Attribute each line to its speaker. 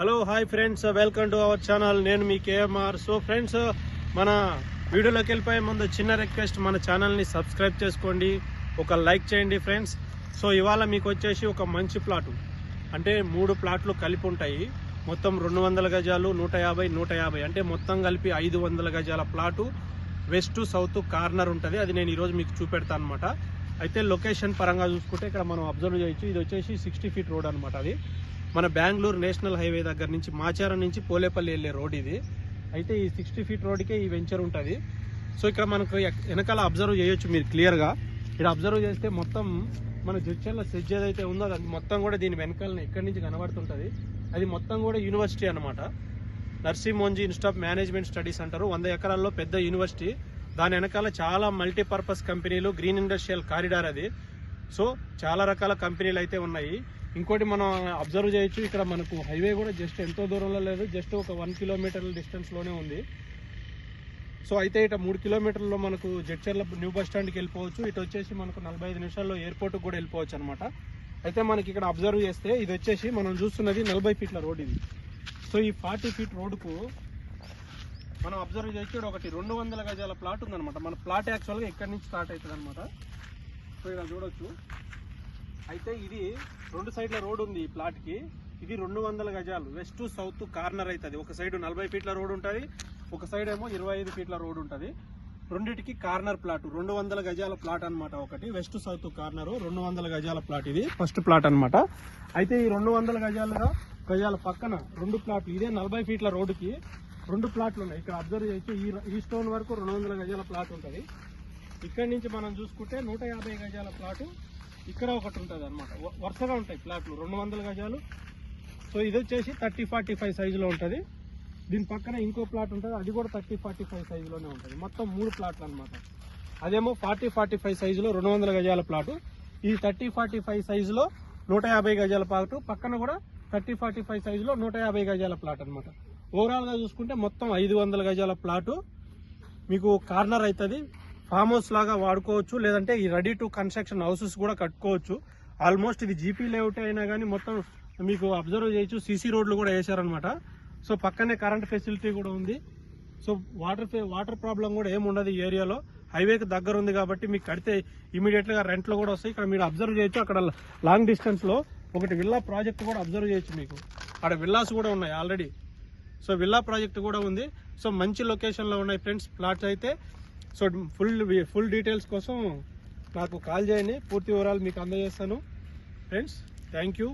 Speaker 1: Hello hi friends welcome to our channel నేను మీ KMR so friends మన వీడియోలోకి వెళ్ళిపోయే ముందు చిన్న రిక్వెస్ట్ మన ఛానల్ని సబ్స్క్రైబ్ చేసుకోండి. ఒక లైక్ చేయండి ఫ్రెండ్స్ సో ఇవాళ మీకు వచ్చేసి ఒక మంచి ప్లాటు అంటే మూడు ప్లాట్లు కలిపి ఉంటాయి. మొత్తం రెండు వందల గజాలు నూట యాభై నూట యాభై. అంటే మొత్తం కలిపి ఐదు వందల గజాల ప్లాటు వెస్ట్ సౌత్ కార్నర్ ఉంటుంది. అది నేను ఈరోజు మీకు చూపెడతాను అనమాట అయితే లొకేషన్ పరంగా చూసుకుంటే ఇక్కడ మనం అబ్జర్వ్ చేయొచ్చు. ఇది వచ్చేసి సిక్స్టీ ఫీట్ రోడ్ అనమాట అది. మన బెంగళూరు నేషనల్ హైవే దగ్గర నుంచి మాచారం నుంచి పోలేపల్లి వెళ్ళే రోడ్ ఇది. అయితే ఈ సిక్స్టీ ఫీట్ రోడ్కే ఈ వెంచర్ ఉంటుంది. సో ఇక్కడ మనకు వెనకాల అబ్జర్వ్ చేయొచ్చు మీరు క్లియర్గా ఇక్కడ అబ్జర్వ్ చేస్తే మొత్తం మన జడ్చర్ల సెజ్ ఏదైతే ఉందో అది మొత్తం కూడా దీని వెనకాలనే ఇక్కడి నుంచి కనబడుతుంటుంది. అది మొత్తం కూడా యూనివర్సిటీ అనమాట Narsee Monjee institute of management studies అంటారు. వంద ఎకరాల్లో పెద్ద యూనివర్సిటీ. దాని వెనకాల చాలా మల్టీపర్పస్ కంపెనీలు గ్రీన్ ఇండస్ట్రియల్ కారిడార్ అది. సో చాలా రకాల కంపెనీలు అయితే ఉన్నాయి. ఇంకోటి మనం అబ్జర్వ్ చేయొచ్చు ఇక్కడ మనకు హైవే కూడా జస్ట్ ఎంతో దూరంలో లేదు జస్ట్ ఒక వన్ కిలోమీటర్ల డిస్టెన్స్లోనే ఉంది. సో అయితే ఇట మూడు కిలోమీటర్లో మనకు జడ్చర్ల న్యూ బస్ స్టాండ్కి వెళ్ళిపోవచ్చు. ఇటు వచ్చేసి మనకు నలభై ఐదు నిమిషాల్లో ఎయిర్పోర్ట్కి కూడా వెళ్ళిపోవచ్చు అనమాట అయితే మనకి ఇక్కడ అబ్జర్వ్ చేస్తే ఇది వచ్చేసి మనం చూస్తున్నది నలభై ఫీట్ల రోడ్ ఇది. సో ఈ ఫార్టీ ఫీట్ రోడ్కు మనం అబ్జర్వ్ చేసి ఒకటి రెండు వందల గజాల ప్లాట్ ఉందన్నమాట. మన ప్లాట్ యాక్చువల్గా ఇక్కడ నుంచి స్టార్ట్ అవుతుంది అనమాట సో ఇక్కడ చూడొచ్చు. అయితే ఇది రెండు సైడ్ల రోడ్ ఉంది ఈ ప్లాట్కి ఇది రెండు వందల గజాలు. వెస్ట్ సౌత్ కార్నర్ అవుతుంది ఒక సైడ్ నలభై ఫీట్ల రోడ్ ఉంటుంది ఒక సైడ్ ఏమో ఇరవై ఐదు ఫీట్ల రోడ్ ఉంటుంది. రెండిటికి కార్నర్ ప్లాట్ రెండు వందల గజాల ప్లాట్ అనమాట ఒకటి. వెస్ట్ సౌత్ కార్నర్ రెండు వందల గజాల ప్లాట్ ఇది. ఫస్ట్ ప్లాట్ అనమాట అయితే ఈ రెండు వందల గజాలుగా గజాల పక్కన రెండు ప్లాట్లు ఇదే నలభై ఫీట్ల రోడ్డుకి రెండు ప్లాట్లు ఉన్నాయి. ఇక్కడ అబ్జర్వ్ చేస్తే ఈ ఈ స్టోన్ వరకు రెండు వందల గజాల ప్లాట్ ఉంటుంది. ఇక్కడి నుంచి మనం చూసుకుంటే నూట యాభై గజాల ప్లాటు ఇక్కడ ఒకటి ఉంటుంది అనమాట వరుసగా ఉంటాయి ప్లాట్లు. రెండు వందల గజాలు. సో ఇది వచ్చేసి థర్టీ ఫార్టీ ఫైవ్ సైజులో ఉంటుంది. దీని పక్కన ఇంకో ప్లాట్ ఉంటుంది. అది కూడా థర్టీ ఫార్టీ ఫైవ్ సైజులోనే ఉంటుంది. మొత్తం మూడు ప్లాట్లు అనమాట అదేమో ఫార్టీ ఫార్టీ ఫైవ్ సైజులో రెండు వందల గజాల ప్లాటు. ఈ థర్టీ ఫార్టీ ఫైవ్ సైజులో నూట యాభై గజాల ప్లాటు. పక్కన కూడా థర్టీ ఫార్టీ ఫైవ్ సైజులో నూట యాభై గజాల ప్లాట్ అనమాట ఓవరాల్గా చూసుకుంటే మొత్తం ఐదు వందల గజాల ప్లాటు. మీకు కార్నర్ అవుతుంది ఫామ్ హౌస్ లాగా వాడుకోవచ్చు లేదంటే ఈ రెడీ టు కన్స్ట్రక్షన్ హౌసెస్ కూడా కట్టుకోవచ్చు. ఆల్మోస్ట్ ఇది జీపీ లేఅవుట్ అయినా కానీ మొత్తం మీకు అబ్జర్వ్ చేయొచ్చు. సీసీ రోడ్లు కూడా వేశారనమాట సో పక్కనే కరెంట్ ఫెసిలిటీ కూడా ఉంది. సో వాటర్ వాటర్ ప్రాబ్లం కూడా ఏముండదు ఈ ఏరియాలో. హైవేకి దగ్గర ఉంది కాబట్టి మీకు కడితే ఇమీడియట్గా రెంట్లో కూడా వస్తాయి. ఇక్కడ మీరు అబ్జర్వ్ చేయొచ్చు. అక్కడ లాంగ్ డిస్టెన్స్లో ఒకటి విల్లా ప్రాజెక్ట్ కూడా అబ్జర్వ్ చేయొచ్చు మీకు. అక్కడ విల్లాస్ కూడా ఉన్నాయి ఆల్రెడీ. సో విల్లా ప్రాజెక్ట్ కూడా ఉంది. సో మంచి లొకేషన్లో ఉన్నాయి ఫ్రెండ్స్. ప్లాట్స్ అయితే సో ఫుల్ ఫుల్ డీటెయిల్స్ కోసం నాకు కాల్ చేయండి. పూర్తి వివరాలు మీకు అందజేస్తాను. Friends thank you.